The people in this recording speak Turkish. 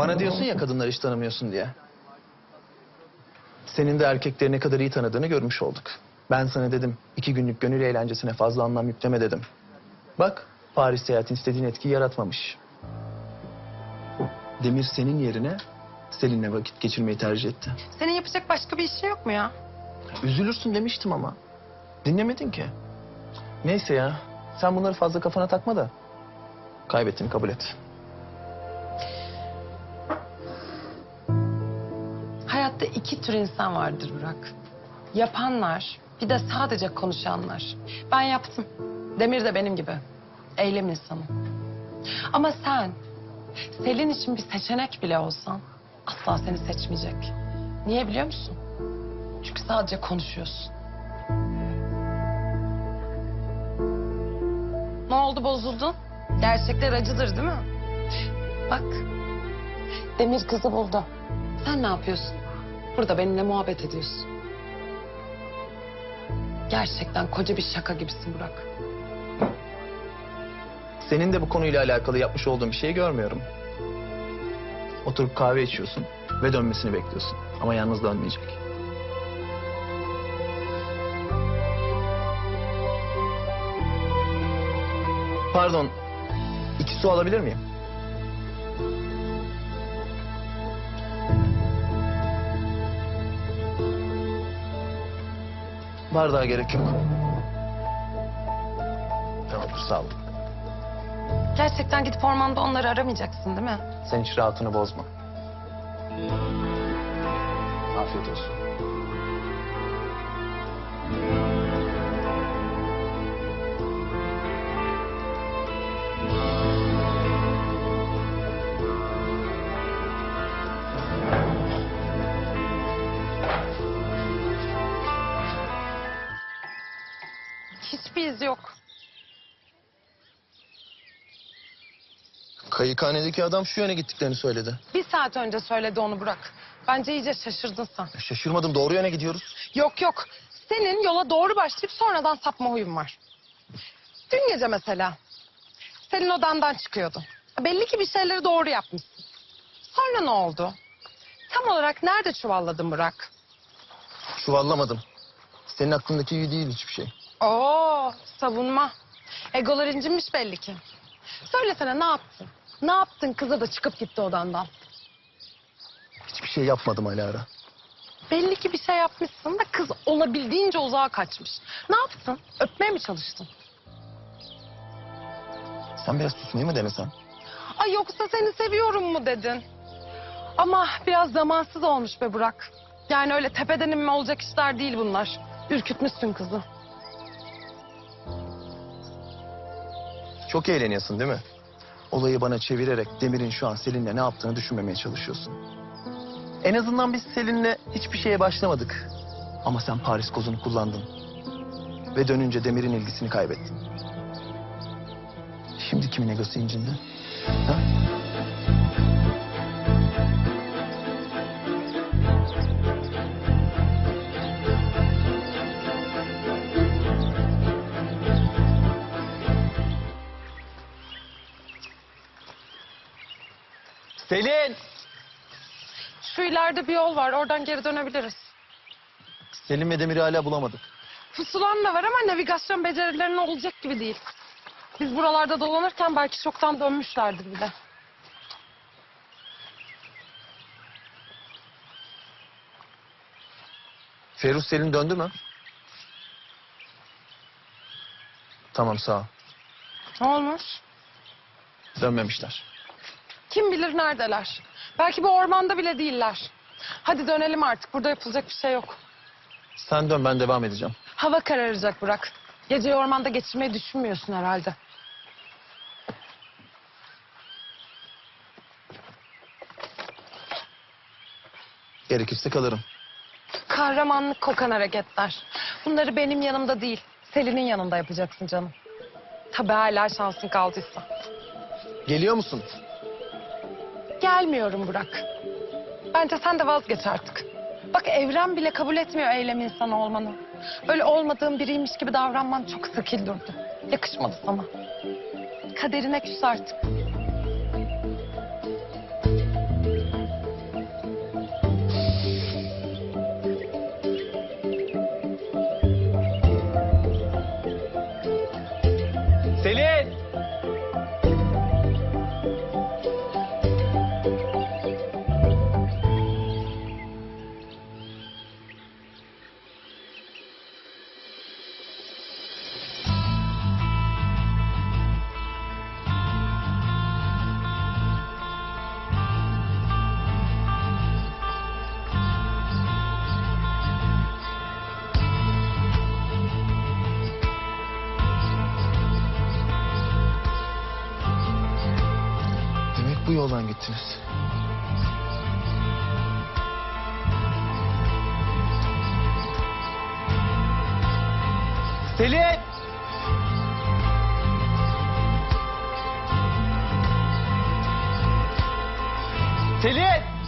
Bana diyorsun ya kadınları hiç tanımıyorsun diye. Senin de erkekleri ne kadar iyi tanıdığını görmüş olduk. Ben sana dedim iki günlük gönül eğlencesine fazla anlam yükleme dedim. Bak Paris seyahatin istediğin etkiyi yaratmamış. Demir senin yerine Selin'le vakit geçirmeyi tercih etti. Senin yapacak başka bir işin yok mu ya? Üzülürsün demiştim ama. Dinlemedin ki. Neyse ya. Sen bunları fazla kafana takma da. Kaybettiğini kabul et. Hayatta iki tür insan vardır Burak. Yapanlar, bir de sadece konuşanlar. Ben yaptım. Demir de benim gibi. Eylem insanı. Ama sen, Selin için bir seçenek bile olsan asla seni seçmeyecek. Niye biliyor musun? Çünkü sadece konuşuyorsun. Ne oldu bozuldun? Gerçekler acıdır değil mi? Bak, Demir kızı buldu. Sen ne yapıyorsun? Burada benimle muhabbet ediyorsun. Gerçekten koca bir şaka gibisin Burak. Senin de bu konuyla alakalı yapmış olduğun bir şeyi görmüyorum. Oturup kahve içiyorsun ve dönmesini bekliyorsun. Ama yalnız dönmeyecek. Pardon, iki su alabilir miyim? Bardağa gerek yok. Tamamdır, sağ olun. Gerçekten gidip ormanda onları aramayacaksın değil mi? Sen hiç rahatını bozma. Afiyet olsun. Hiçbir iz yok. Kayıkhanedeki adam şu yöne gittiklerini söyledi. Bir saat önce söyledi onu Burak. Bence iyice şaşırdın sen. Şaşırmadım doğru yöne gidiyoruz. Yok yok. Senin yola doğru başlayıp sonradan sapma huyun var. Dün gece mesela. Senin odandan çıkıyordun. Belli ki bir şeyleri doğru yapmışsın. Sonra ne oldu? Tam olarak nerede çuvalladın Burak? Çuvallamadım. Senin aklındaki gibi değil hiçbir şey. Oo, savunma. Egolar incinmiş belli ki. Söylesene ne yaptın? Ne yaptın kıza da çıkıp gitti odandan? Hiçbir şey yapmadım Alara. Belli ki bir şey yapmışsın da kız olabildiğince uzağa kaçmış. Ne yaptın? Öpmeye mi çalıştın? Sen biraz susmayı mı denesen? Ay yoksa seni seviyorum mu dedin? Ama biraz zamansız olmuş be Burak. Yani öyle tepeden inme olacak işler değil bunlar. Ürkütmüşsün kızı. Çok eğleniyorsun değil mi? Olayı bana çevirerek Demir'in şu an Selin'le ne yaptığını düşünmemeye çalışıyorsun. En azından biz Selin'le hiçbir şeye başlamadık. Ama sen Paris kozunu kullandın. Ve dönünce Demir'in ilgisini kaybettin. Şimdi kimin egosu incindi? Ha? Selin! Şu ileride bir yol var. Oradan geri dönebiliriz. Selin ve Demir'i hala bulamadık. Pusulan da var ama navigasyon becerilerinin olacak gibi değil. Biz buralarda dolanırken belki çoktan dönmüşlerdir bile. Feruz Selin döndü mü? Tamam sağ ol. Ne olmuş? Dönmemişler. Kim bilir neredeler. Belki bu ormanda bile değiller. Hadi dönelim artık. Burada yapılacak bir şey yok. Sen dön ben devam edeceğim. Hava kararacak Burak. Geceyi ormanda geçirmeyi düşünmüyorsun herhalde. Gerekirse kalırım. Kahramanlık kokan hareketler. Bunları benim yanımda değil, Selin'in yanında yapacaksın canım. Tabii hala şansın kaldıysa. Geliyor musun? gelmiyorum Burak. Bence sen de vazgeç artık. Bak evren bile kabul etmiyor eylem insanı olmanı. Böyle olmadığın biriymiş gibi davranman çok sıkil durdu. Yakışmadı sana. Kaderine küs artık. Selin! Yoldan gittiniz. Selin! Selin!